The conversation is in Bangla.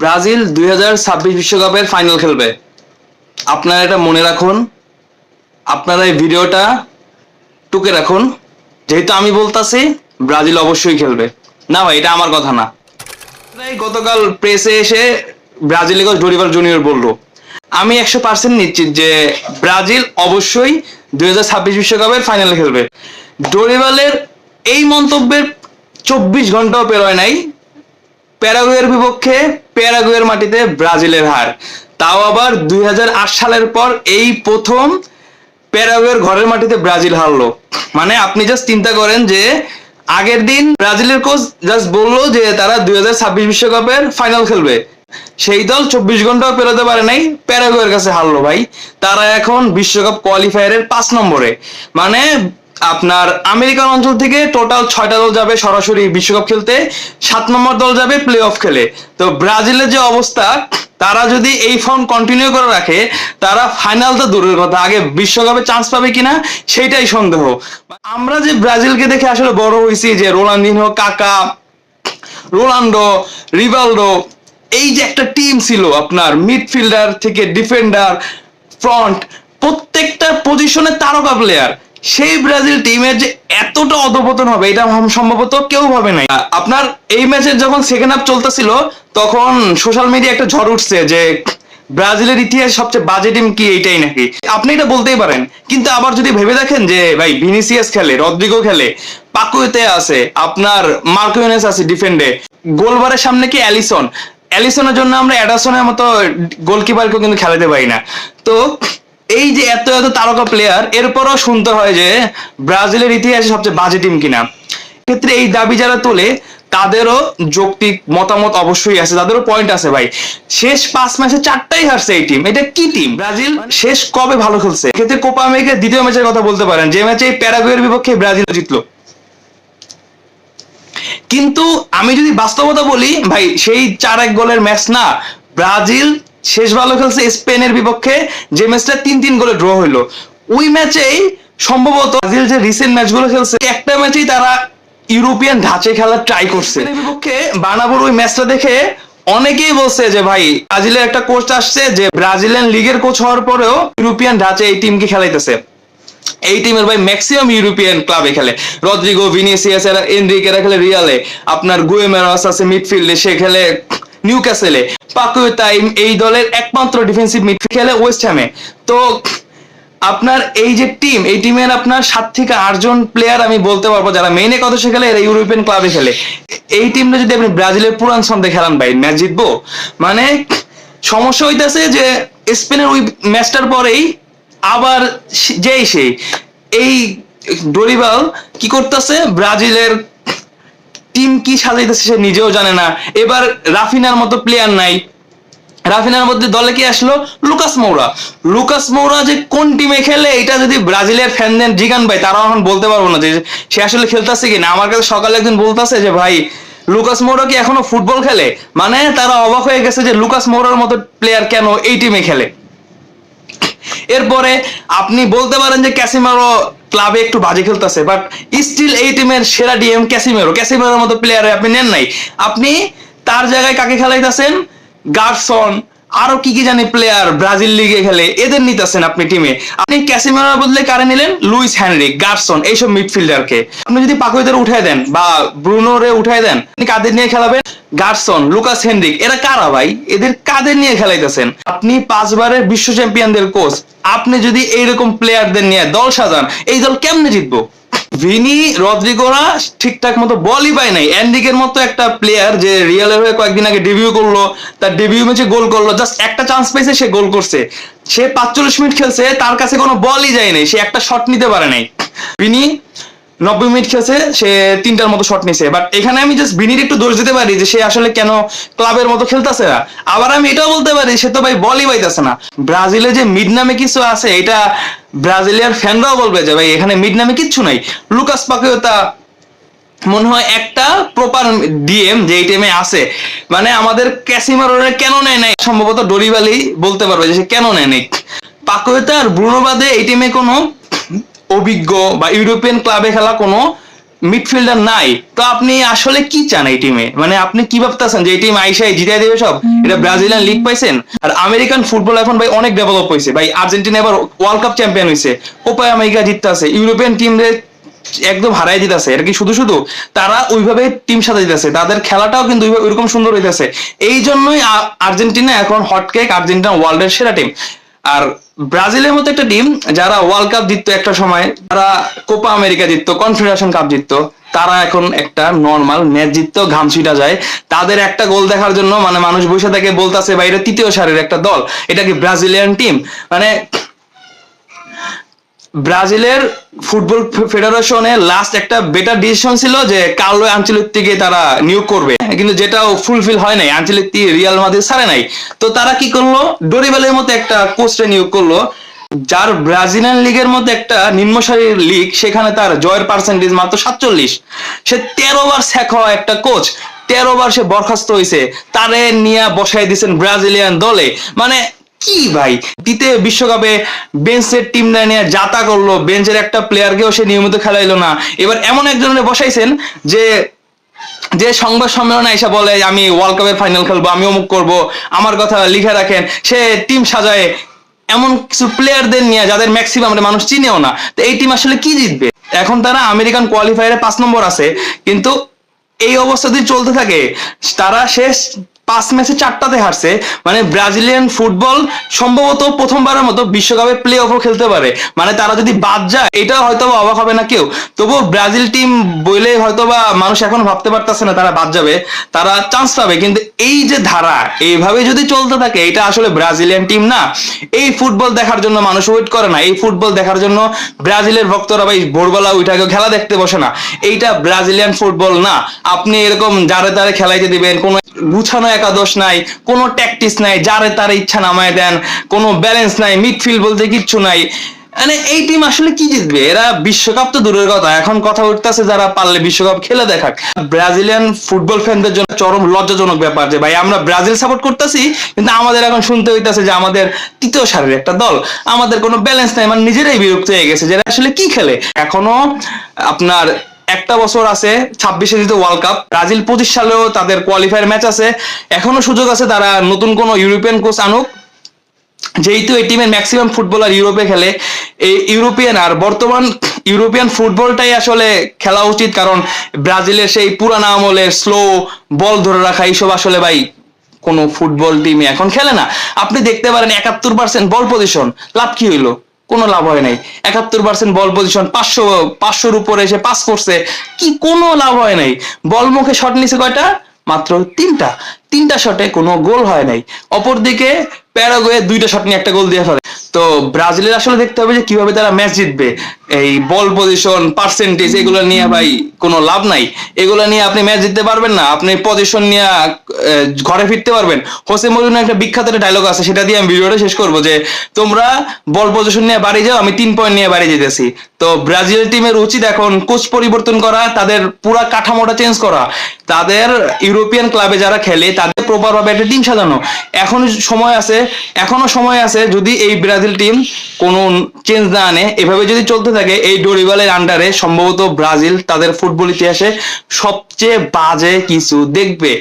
ব্রাজিল দুই বিশ্বকাপের ফাইনাল খেলবে। আপনারা এটা মনে রাখুন। আপনারা এই ভিডিওটা টুকে রাখুন। যেহেতু আমি বলতাছি, ব্রাজিল অবশ্যই খেলবে। না ভাই, এটা আমার কথা না। গতকাল প্রেসে এসে ব্রাজিলের কোচ ডরিভার জুনিয়র বলল, আমি একশো পার্সেন্ট নিশ্চিত যে ব্রাজিল অবশ্যই দুই বিশ্বকাপের ফাইনালে খেলবে। ডরিভালের এই মন্তব্যের চব্বিশ ঘন্টাও পেরোয় নাই। প্যারাগুয়ের বিপক্ষে প্যারাগুয়ের মাটিতে ব্রাজিলের হার। তাও আবার দুই হাজার আট সালের পর এই প্রথম প্যারাগুয়ের ঘরের মাটিতে ব্রাজিল হারলো। মানে আপনি জাস্ট চিন্তা করেন যে আগের দিন ব্রাজিলের কোচ জাস্ট বলল যে তারা দুই বিশ্বকাপের ফাইনাল খেলবে। সেই দল চব্বিশ ঘন্টাও পেরোতে পারে নাই, প্যারাগুয়ের কাছে হারলো ভাই। তারা এখন বিশ্বকাপ কোয়ালিফায়ারের পাঁচ নম্বরে। মানে আপনার আমেরিকান অঞ্চল থেকে টোটাল ছয়টা দল যাবে সরাসরি বিশ্বকাপ খেলতে, সাত নম্বর দল যাবে প্লে অফ খেলে। তো ব্রাজিলের যে অবস্থা, তারা যদি এই ফর্ম কন্টিনিউ করে রাখে, তারা ফাইনাল তো দূরের কথা। আগে বিশ্বকাপে চান্স পাবে কিনা, সেইটাই সন্দেহ। আমরা যে ব্রাজিলকে দেখে আসলে বড় হয়েছি, যে রোনালদিনহো কাকা রোনাল্ডো রিভালডো এই যে একটা টিম ছিল আপনার মিডফিল্ডার থেকে ডিফেন্ডার ফ্রন্ট প্রত্যেকটা পজিশনে তারকা প্লেয়ার সেই ব্রাজিল টিমের যে এতটা অধপতন হবে, এটা সম্ভবত কেউ ভাবে নাই। আপনার এই ম্যাচের যখন সেকেন্ড হাফ চলতেছিল, তখন সোশ্যাল মিডিয়া একটা ঝড় উঠছে যে, ব্রাজিলের ইতিহাস সবচেয়ে বাজে টিম কি এইটাই নাকি? আপনি এটা বলতেই পারেন। কিন্তু আবার যদি ভেবে দেখেন যে, ভাই ভিনিসিয়াস খেলে রদ্রিগো খেলে পাকুয়েতে আছে, আপনার মার্কোয়েনেস আছে ডিফেন্ডে গোলবারের সামনে কি অ্যালিসন অ্যালিসনের জন্য আমরা অ্যাডাসনের মতো গোলকিপারকেও কিন্তু খেলাতে পারি না। তো এই যে এত এত তারকা প্লেয়ার এরপরও শুনতে হয় যে ব্রাজিলের ইতিহাসে সবচেয়ে বাজে টিম কিনা। ক্ষেত্রে এই দাবি যারা তোলে, তাদেরও যৌক্তিক মতামত অবশ্যই আছে, তাদেরও পয়েন্ট আছে ভাই। শেষ পাঁচ ম্যাচে চারটাই হারছে এই টিম এটা কি টিম ব্রাজিল শেষ কবে ভালো খেলছে? ক্ষেত্রে কোপা আমেরিকার দ্বিতীয় ম্যাচের কথা বলতে পারেন, যে ম্যাচে প্যারাগুয়ের বিপক্ষে ব্রাজিল জিতলো। কিন্তু আমি যদি বাস্তবতা বলি, ভাই, সেই চার এক গোলের ম্যাচ না, ব্রাজিল শেষ ভালো খেলছে স্পেনের বিপক্ষে, যে ম্যাচটা তিন তিন গোলে ড্র হইল। ওই ম্যাচেই সম্ভবত ব্রাজিল যে রিসেন্ট ম্যাচগুলো খেলছে, একটা ম্যাচেই তারা ইউরোপিয়ান ধাঁচে খেলার ট্রাই করছে। বিপক্ষে বানাবোর ওই ম্যাচটা দেখে অনেকেই বলছে যে, ভাই ব্রাজিলের একটা কোচ আসছে যে ব্রাজিলিয়ান লিগের কোচ হওয়ার পরেও ইউরোপিয়ান ধাঁচে এই টিমকে খেলাইতেছে। এই টিমের ভাই ম্যাক্সিমাম ইউরোপিয়ান ক্লাবে খেলে। রদ্রিগো, ভিনিসিয়াস, এরা এনরিক এরা খেলে রিয়ালে আপনার গুয়েমেরাস আছে মিডফিল্ডে সে খেলে নিউ ক্যাসেলে পাকুয়েতা এই- এই দলের একমাত্র ডিফেন্সিভ মিডফিল্ড খেলে ওয়েস্ট হ্যামে তো আপনার এই যে টিম এই টিমের আপনার সাত থেকে আটজন প্লেয়ার আমি বলতে পারব যারা মেইনে কত সে খেলে এরা ইউরোপিয়ান ক্লাবে খেলে। এই টিমটা যদি আপনি ব্রাজিলের পুরান ছন্দে খেলান ভাই ম্যাচ জিতবো। মানে সমস্যা হইতেছে যে স্পেনের ওই ম্যাচটার পরেই আবার যেই সেই, এই ডরিবাল কি করতেছে, ব্রাজিলের টিম কি সাজাইতেছে সে নিজেও জানে না। এবার রাফিনার মতো প্লেয়ার নাই। রাফিনার মধ্যে দলে কি আসলো? লুকাস মৌরা। লুকাস মৌরা যে কোন টিমে খেলে, এটা যদি ব্রাজিলের ফ্যানদের জিগান ভাই তারা এখন বলতে পারব না যে সে আসলে খেলতেছে কি না আমার কাছে সকালে একদিন বলতেছে যে, ভাই, লুকাস মৌরা কি এখনও ফুটবল খেলে? মানে তারা অবাক হয়ে গেছে যে, লুকাস মৌরার মতো প্লেয়ার কেন এই টিমে খেলে? এরপরে আপনি বলতে পারেন যে, ক্যাসিমারো ক্লাবে একটু বাজে খেলতেছে বাট স্টিল এই টিমের সেরা ডিএম ক্যাসিমেরো। ক্যাসিমেরোর মতো প্লেয়ারে আপনি নেন নাই। আপনি তার জায়গায় কাকে খেলাইতেছেন? গার্সন। আরও কি কি জানি প্লেয়ার ব্রাজিল লিগে খেলে, এদের নিতেছেন আপনি টিমে আপনি ক্যাসিমেরোর বদলে কারে নিলেন? লুইস হ্যানরিক গার্সন, এইসব মিডফিল্ডারকে আপনি যদি পাকুইদের উঠাই দেন বা ব্রুনোরে উঠাই দেন, আপনি কাদের নিয়ে খেলাবেন? গার্সন, লুকাস হেনরিক, এরা কারা ভাই? এদের কাদের নিয়ে খেলাইতেছেন? আপনি পাঁচবারের বিশ্ব চ্যাম্পিয়নদের কোচ আপনি যদি এইরকম প্লেয়ারদের নিয়ে দল সাজান, এই দল কেমনে জিতবো? ভিনি, রদ্রিগোরা ঠিকঠাক মতো বলই পায় নাই। এন্ডিকের মতো একটা প্লেয়ার যে রিয়ালের হয়ে কয়েকদিন আগে ডেবিউ করল, তার ডেবিউ ম্যাচে গোল করল জাস্ট একটা চান্স পেয়েছে সে গোল করছে। সে পাঁচচল্লিশ মিনিট খেলছে, তার কাছে কোনো বলই যায় নাই, সে একটা শট নিতে পারে নাই। ভিনি নব্বই মিনিট খেলছে, সে তিনটার মতো শট নিছে। বাট এখানে আমি জাস্ট বিনির একটু দোষ দিতে পারি যে সে আসলে কেন ক্লাবের মতো খেলতেছে না। আবার আমি এটাও বলতে পারি, সে তো ভাই বলই পাইতেছে না। ব্রাজিলে যে মিড নামে কিছু আছে, এটা ব্রাজিলিয়ার ফ্যানরাও বলবে যে ভাই এখানে মিড নামে কিচ্ছু নাই। লুকাস পাকিওতা মনে হয় একটা প্রপার ডিএম যে এই টিমে আছে। মানে আমাদের ক্যাসিমারোরে কেন নেয় নাই? সম্ভবত ডরিবালি বলতে পারবে যে সে কেন নেয় নাই। পাকোয়েতা আর ব্রুনো বাদে এই টিমে কোনো অভিজ্ঞ বা ইউরোপিয়ান ক্লাবে খেলা কোনো মিডফিল্ডার নাই। তো আপনি আসলে কি চান এই টিমে মানে আপনি কি ভাবতেছেন যে এই টিম আইসাই জিতাই দেবে সব? এটা ব্রাজিলিয়ান লিগ পাইছেন? আর আমেরিকান ফুটবল এখন ভাই অনেক ডেভেলপ হয়েছে ভাই আর্জেন্টিনা এবার ওয়ার্ল্ড কাপ চ্যাম্পিয়ন হয়েছে কোপা আমেরিকা জিততে আছে ইউরোপিয়ান টিম একদম হারাই দিতেছে। এটা কি শুধু শুধু? তারা ওইভাবে টিম সাজা দিতেছে। তাদের খেলাটাও কিন্তু ওইভাবে- ওইরকম সুন্দর হইতেছে। এই জন্যই আর্জেন্টিনা এখন হটকেক আর্জেন্টিনা ওয়ার্ল্ডের সেরা টিম আর ব্রাজিলের মতো একটা টিম যারা ওয়ার্ল্ড কাপ জিততো একটা সময়, তারা কোপা আমেরিকা জিততো কনফেডারেশন কাপ জিততো, তারা এখন একটা নর্মাল ম্যাচ জিততো, ঘাম ছিটা যায়। তাদের একটা গোল দেখার জন্য মানে মানুষ বসে থেকে, বলতাছে এটা তৃতীয় সারের একটা দল। এটা কি ব্রাজিলিয়ান টিম মানে ব্রাজিলের ফুটবল ফেডারেশনে লাস্ট একটা বেটার ডিসিশন ছিল যে কার্লো আঞ্চলিককে তারা নিয়োগ করবে। কিন্তু যেটাও ফুলফিল হয় নাই আঞ্চলিক রিয়াল মাদ্রিদ ছাড়ে নাই। তো তারা কি করল? ডোরিবেলের মতো একটা কোচকে নিয়োগ করল, যার ব্রাজিলিয়ান লিগের মধ্যে একটা নিম্নসারির লিগ সেখানে তার জয়ের পার্সেন্টেজ মাত্র সাতচল্লিশ। সে তেরো বার স্যাক হওয়া একটা কোচ তেরো বার সে বরখাস্ত হয়েছে তারে নিয়ে বসাই দিয়েছেন ব্রাজিলিয়ান দলে। মানে কি ভাই? দ্বিতীয় বিশ্বকাপে বেঞ্চের টিম না নিয়ে যাতা করল, বেঞ্চের একটা প্লেয়ারকেও সে নিয়মিত খেলাইলো না। এবার এমন একজনের বসাইছেন যে যে সংবাদ সম্মেলনে এসে বলে, আমি ওয়ার্ল্ড কাপের ফাইনাল খেলব আমি অমুক করব। আমার কথা লিখে রাখেন, সে টিম সাজায়। এমন কিছু প্লেয়ারদের নিয়ে যাদের ম্যাক্সিমাম মানুষ চিনেও না। তো এই টিম আসলে কি জিতবে? এখন তারা আমেরিকান কোয়ালিফায়ারে পাঁচ নম্বর আছে, কিন্তু এই অবস্থা যদি চলতে থাকে, তারা শেষ পাঁচ ম্যাচে চারটাতে হারছে। মানে ব্রাজিলিয়ান ফুটবল সম্ভবত প্রথমবারের মতো বিশ্বকাপে প্লে অফও খেলতে পারে। মানে তারা যদি বাদ যায়, এটা হয়তো অবাক হবে না কেউ। তবুও ব্রাজিল টিম বলে হয়তো বা মানুষ এখন ভাবতে পারতেছে না তারা বাদ যাবে, তারা চান্স পাবে। কিন্তু এই যে ধারা, এইভাবে যদি চলতে থাকে, এটা আসলে ব্রাজিলিয়ান টিম না। এই ফুটবল দেখার জন্য মানুষ ওয়েট করে না। এই ফুটবল দেখার জন্য ব্রাজিলের ভক্তরা ভাই ভোরবেলা উঠাকে খেলা দেখতে বসে না। এইটা ব্রাজিলিয়ান ফুটবল না। আপনি এরকম যারে তারে খেলাইতে দিবেন, কোনো গুছানো একাদশ নাই, কোনো ট্যাকটিস নাই, যারে তার ইচ্ছা নামায় দেন, কোনো ব্যালেন্স নাই মিডফিল্ড বলতে কিচ্ছু নাই। মানে এই টিম আসলে কি জিতবে? এরা বিশ্বকাপ তো দূরের কথা, এখন কথা উঠতেছে যারা পারলে বিশ্বকাপ খেলে দেখাক। ব্রাজিলিয়ান ফুটবল ফ্যানদের জন্য চরম লজ্জাজনক ব্যাপার যে, ভাই, আমরা ব্রাজিল সাপোর্ট করতেছি, কিন্তু আমাদের এখন শুনতে হইতাছে যে, আমাদের তৃতীয় সারির একটা দল। আমাদের কোনো ব্যালেন্স নাই মানে নিজেরাই বিরক্ত হয়ে গেছে যারা আসলে কি খেলে? এখনও আপনার একটা বছর আছে, ছাব্বিশে জিতে ওয়ার্ল্ড কাপ ব্রাজিল পঁচিশ সালেও তাদের কোয়ালিফায়ার ম্যাচ আছে। এখনও সুযোগ আছে তারা নতুন কোনো ইউরোপিয়ান কোচ আনুক। যেহেতু এই টিমের ম্যাক্সিমাম ফুটবলার ইউরোপে খেলে, এই ইউরোপিয়ান আর বর্তমান ইউরোপিয়ান ফুটবলটাই আসলে খেলা উচিত, কারণ ব্রাজিলের সেই পুরানা আমলের স্লো বল ধরে রাখা, এইসব আসলে ভাই কোনো ফুটবল টিমে এখন খেলে না। আপনি দেখতে পারেন একাত্তর পার্সেন্ট বল পজিশন লাভ কি হইল? কোনো লাভ হয় নাই। একাত্তর পার্সেন্ট বল পজিশন পাঁচশো, পাঁচশোর উপরে এসে পাস করছে, কি কোনো লাভ হয় নাই? বল মুখে শট নিছে কয়টা? মাত্র তিনটা। তিনটা শটে কোনো গোল হয় নাই। অপরদিকে প্যারাগুয়ে দুইটা শট নিয়ে একটা গোল দিয়ে ফেলে। তো ব্রাজিলের আসলে দেখতে হবে যে কীভাবে তারা ম্যাচ জিতবে। এই বল পজিশন পার্সেন্টেজ এগুলো নিয়ে ভাই কোনো লাভ নাই। এগুলো নিয়ে আপনি ম্যাচ জিততে পারবেন না। আপনি পজিশন নিয়ে ঘরে ফিরতে পারবেন। হোসে মরিনো একটা বিখ্যাত একটা ডায়লগ আছে, সেটা দিয়ে আমি ভিডিওটা শেষ করব যে, তোমরা বল পজিশন নিয়ে বাড়ি যাও, আমি তিন পয়েন্ট নিয়ে বাড়ি যেতেছি। তো ব্রাজিল টিমের উচিত এখন কোচ পরিবর্তন করা, তাদের পুরা কাঠামোটা চেঞ্জ করা। তাদের ইউরোপিয়ান ক্লাবে যারা খেলে তাদের প্রপার ভাবে একটা টিম সাজানো। এখন সময় আছে, এখনও সময় আছে যদি এই ব্রাজিল টিম কোনো চেঞ্জ না আনে, এভাবে যদি চলতে থাকে, এই ডোরিবালের আন্ডারে সম্ভবত ব্রাজিল তাদের ফুটবল ইতিহাসে সবচেয়ে বাজে কিছু দেখবে।